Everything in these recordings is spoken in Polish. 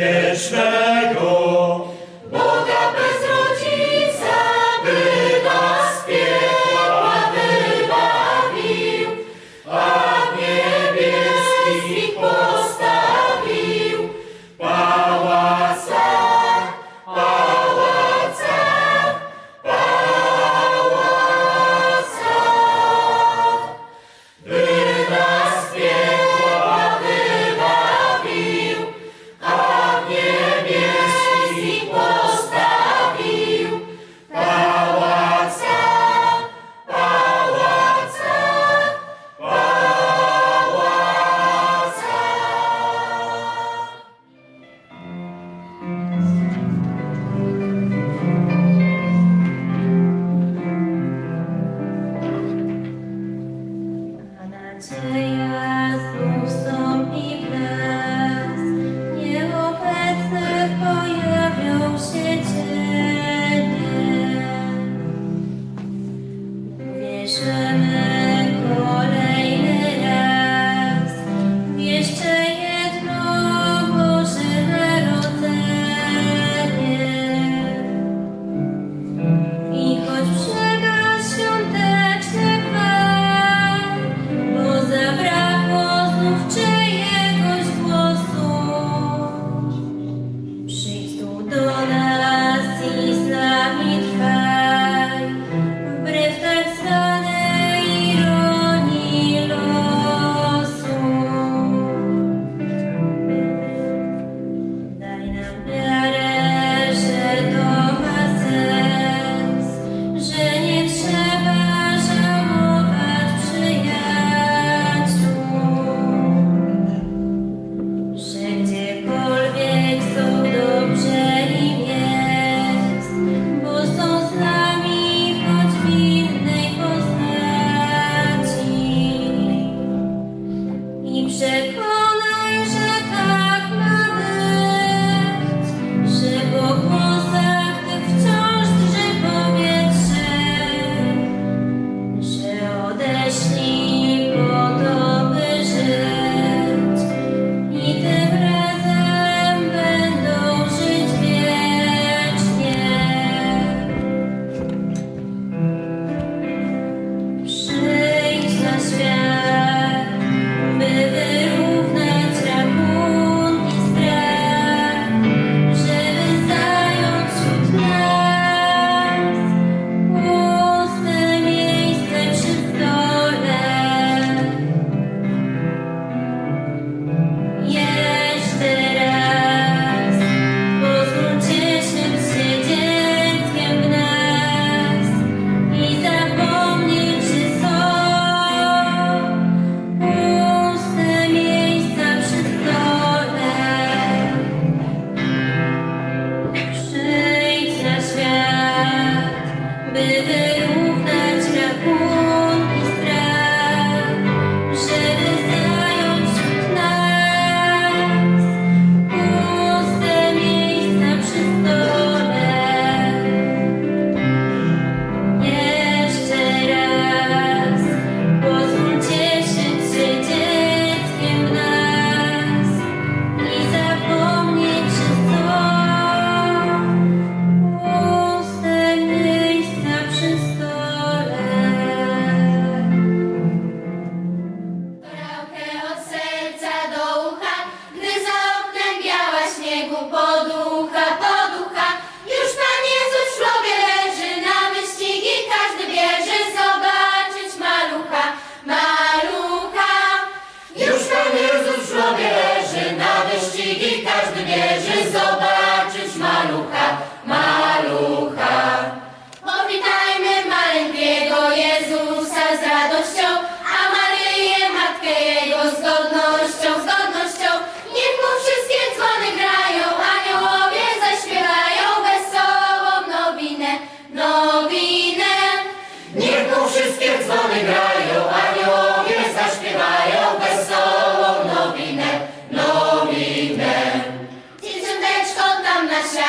wiecznego.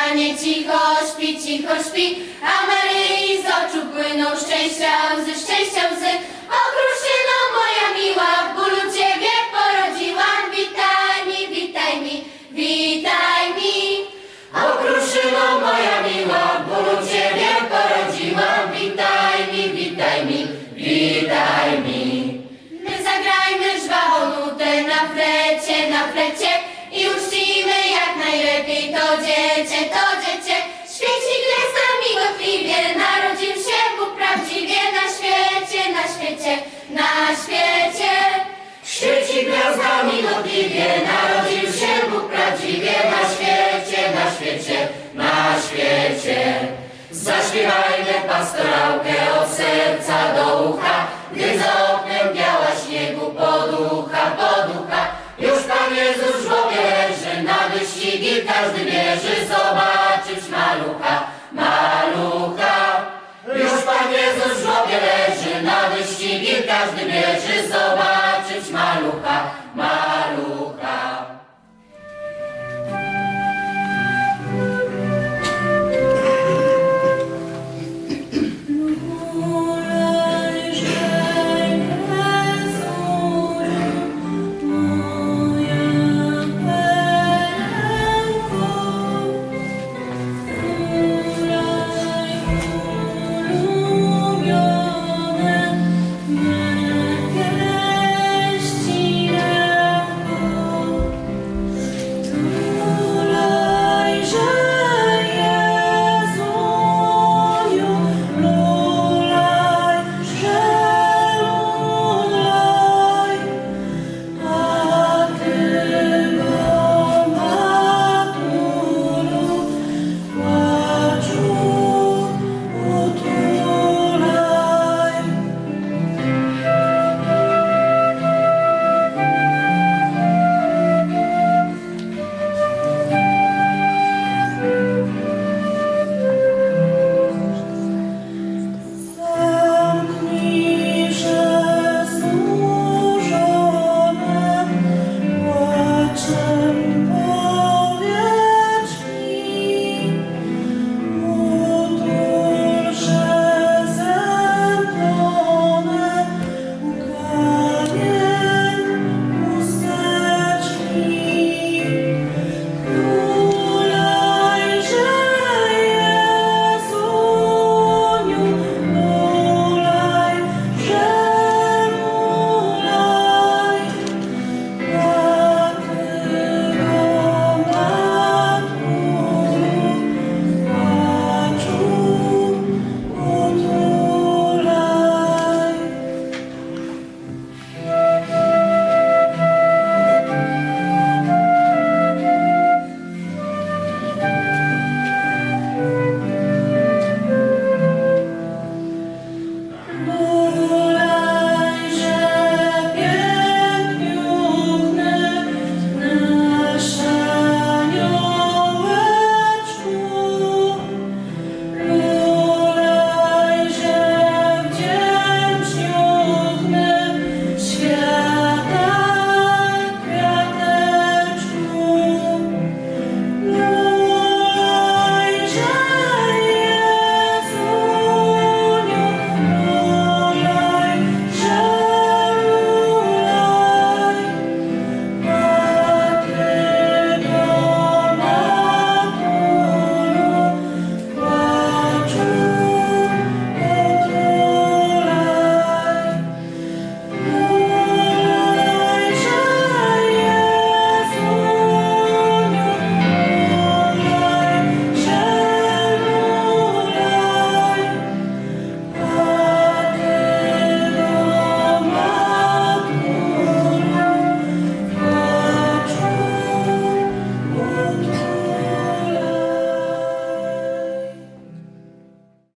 Ścianie cicho śpi, cicho śpi, a Maryi z oczu płyną szczęścia łzy, szczęścia łzy. Okruszyno moja miła, w bólu na świecie. Świeci gwiazdami gorliwie, narodził się Bóg prawdziwie na świecie, na świecie, na świecie. Zaśpiewajmy pastorałkę od serca do ucha, gdy za oknem biała śniegu poducha, poducha. Już Pan Jezus żłobie leży, na wyścigi każdy bierze zobaczyć malucha, malucha. Już Pan Jezus żłobie leży, każdy bierze zobaczyć malucha. malucha.